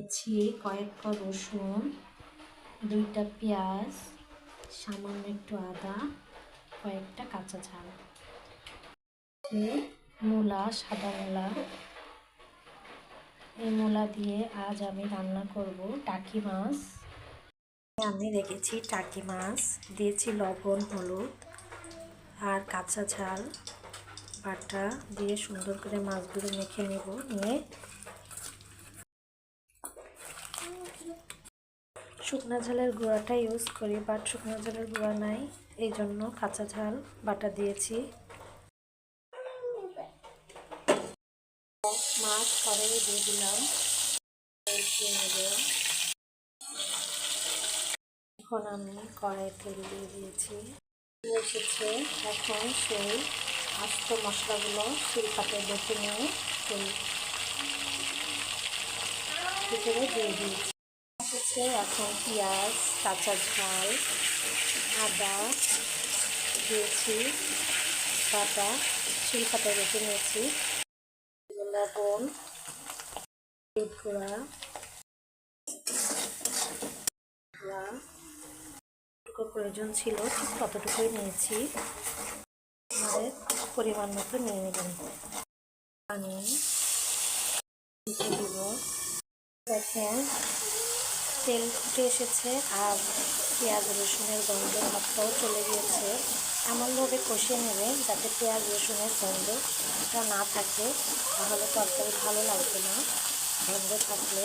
দিচ্ছি কয়েক রসুন, দুইটা পেঁয়াজ, সামান্য একটু আদা, কয়েকটা কাঁচা ঝাল। মূলা, সাদা মূলা। এই মূলা দিয়ে আজ আমি রান্না করব টাকি মাছ। আমি রেখেছি টাকি মাছ, দিয়েছি লবণ, হলুদ আর কাঁচা ঝাল, বাটা দিয়ে সুন্দর করে মাছগুলো মেখে নেব, নিয়ে শুকনো ঝালের গুঁড়াটা ইউজ করি বাট শুকনো ঝালের গুঁড়া নাই এই জন্য কাঁচা ঝাল বাটা দিয়েছি। মাছ কড়াইয়ে দিয়ে দিলাম। এখন আমি কড়াই তেল দিয়ে দিয়েছি। এসেছে এখন সেই আস্ত মশলাগুলো শিলপাতে বেটে নিয়ে তেল ভিতরে দিয়ে দিয়েছি। হচ্ছে এখন পেঁয়াজ, কাঁচা ঝাল, আদা দিয়েছি, বাটা শিলপাতে বেটে নিয়েছি। লবণ গুঁড়া প্রয়োজন ছিল ঠিক ততটুকুই নিয়েছি। আমাদের পরিমাণ মতো নিয়ে নেবেন। পানি দিব। দেখেন তেল ফুটে এসেছে আর পেঁয়াজ রসুনের গন্ধ ভাবটাও চলে গিয়েছে। এমনভাবে কষিয়ে নেবে যাতে পেঁয়াজ রসুনের গন্ধটা না থাকে, তাহলে তরকারি ভালো লাগবে না। গন্ধ থাকলে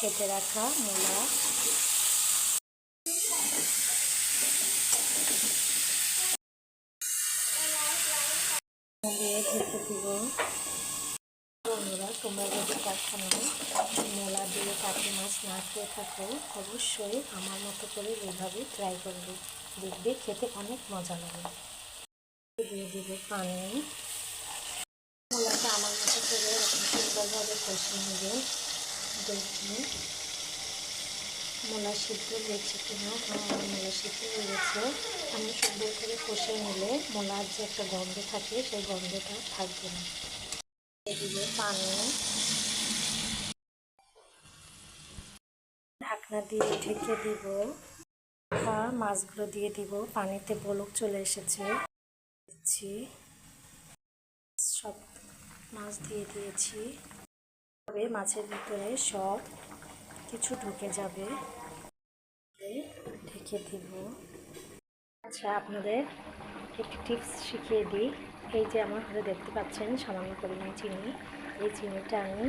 কেটে রাখা মূলা। দিয়ে ঢেকে দিব। বন্ধুরা, তোমরা যদি কখনো মোলা দিয়ে কাকি মাছ না খেয়ে থাকো, অবশ্যই আমার মতো করে এইভাবে ট্রাই করবে দেখবে, খেতে অনেক মজা লাগে। দিয়ে দিব পানি। মোলাটা আমার মতো করে সুন্দরভাবে কষিয়ে নেবে। দেখবে, মোলা সিদ্ধ হয়েছে কিনা? আমার মোলা সিদ্ধ হয়ে গেছে। আমি সুন্দর করে কষিয়ে নিলে মোলার যে একটা গন্ধ থাকে, সেই গন্ধটা থাকবে না। পানি। ঢাকনা দিয়ে ঢেকে দিব। মাছগুলো দিয়ে দিব। পানিতে বলক চলে এসেছে। দিচ্ছি। সব মাছ দিয়ে দিয়েছি। তবে মাছের ভিতরে সব কিছু ঢুকে যাবে। ঢেকে দিব। আচ্ছা আপনাদের একটি টিপস শিখিয়ে দিই। এই যে আমার ঘরে দেখতে পাচ্ছেন সামান্য পরিমাণ চিনি। এই চিনিটা আমি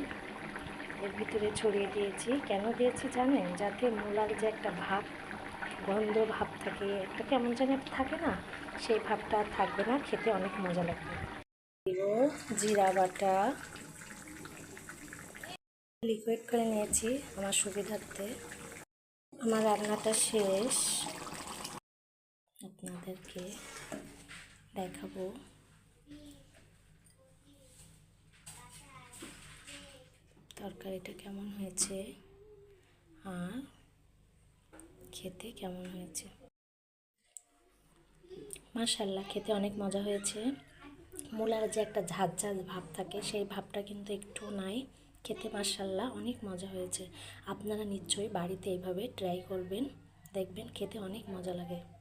এর ভিতরে ছড়িয়ে দিয়েছি। কেন দিয়েছি জানেন? যাতে মূলার যে একটা ভাব, গন্ধ ভাব থাকে, একটা কেমন যেন থাকে না, সেই ভাবটা থাকবে না, খেতে অনেক মজা লাগবে। জিরা বাটা। লিকুইড করে নিয়েছি আমার সুবিধার্থে। আমার রান্নাটা শেষ। আপনাদেরকে দেখাবো। তরকারিটা কেমন হয়েছে? আর খেতে কেমন হয়েছে? মাশাল্লাহ খেতে অনেক মজা হয়েছে। মূলার যে একটা ঝাঁঝ ঝাঁঝ ভাব থাকে, সেই ভাবটা কিন্তু একটু নাই। খেতে মাশাল্লাহ অনেক মজা হয়েছে। আপনারা নিশ্চয়ই বাড়িতে এইভাবে ট্রাই করবেন, দেখবেন খেতে অনেক মজা লাগে।